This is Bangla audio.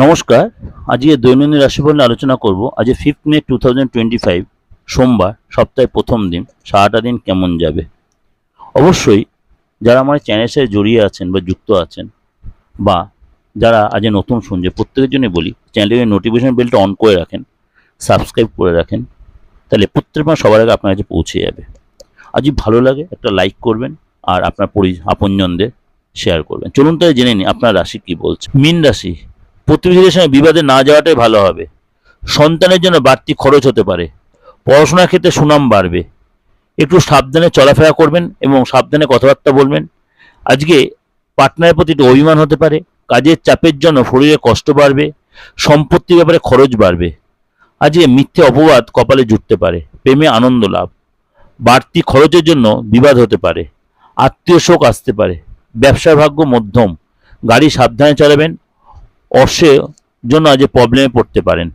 নমস্কার। আজকে দৈনন্দিন রাশিফল নিয়ে আলোচনা করব। আজ ফিফথ মে টু সোমবার, সপ্তাহের প্রথম দিন। সারাটা দিন কেমন যাবে? অবশ্যই যারা আমার চ্যানেলের সাথে জড়িয়ে আছেন বা যুক্ত আছেন বা যারা আজ নতুন শুনছে, প্রত্যেকের জন্য বলি চ্যানেলের নোটিফিকেশন বেলটা অন করে রাখেন সাবস্ক্রাইব করে রাখেন, তাহলে প্রত্যেক মাস সবার আগে আপনার কাছে পৌঁছে যাবে। আজ ভালো লাগে একটা লাইক করবেন আর আপনার পরি, আপনজনদের শেয়ার করবেন। চলুন তাহলে জেনে নিই আপনার রাশি কি বলছে। মিন রাশি প্রতিবেশীদের সঙ্গে বিবাদে না যাওয়াটাই ভালো হবে। সন্তানের জন্য বাড়তি খরচ হতে পারে। পড়াশোনার ক্ষেত্রে সুনাম বাড়বে। একটু সাবধানে চলাফেরা করবেন এবং সাবধানে কথাবার্তা বলবেন। আজকে পার্টনারের প্রতি একটু অভিমান হতে পারে। কাজের চাপের জন্য শরীরে কষ্ট বাড়বে। সম্পত্তির ব্যাপারে খরচ বাড়বে। আজকে মিথ্যে অপবাদ কপালে জুটতে পারে। প্রেমে আনন্দ লাভ। বাড়তি খরচের জন্য বিবাদ হতে পারে। আত্মীয় শোক আসতে পারে। ব্যবসার ভাগ্য মধ্যম। গাড়ি সাবধানে চালাবেন। অর্শের জন্য আজ প্রবলেমে পড়তে পারেন।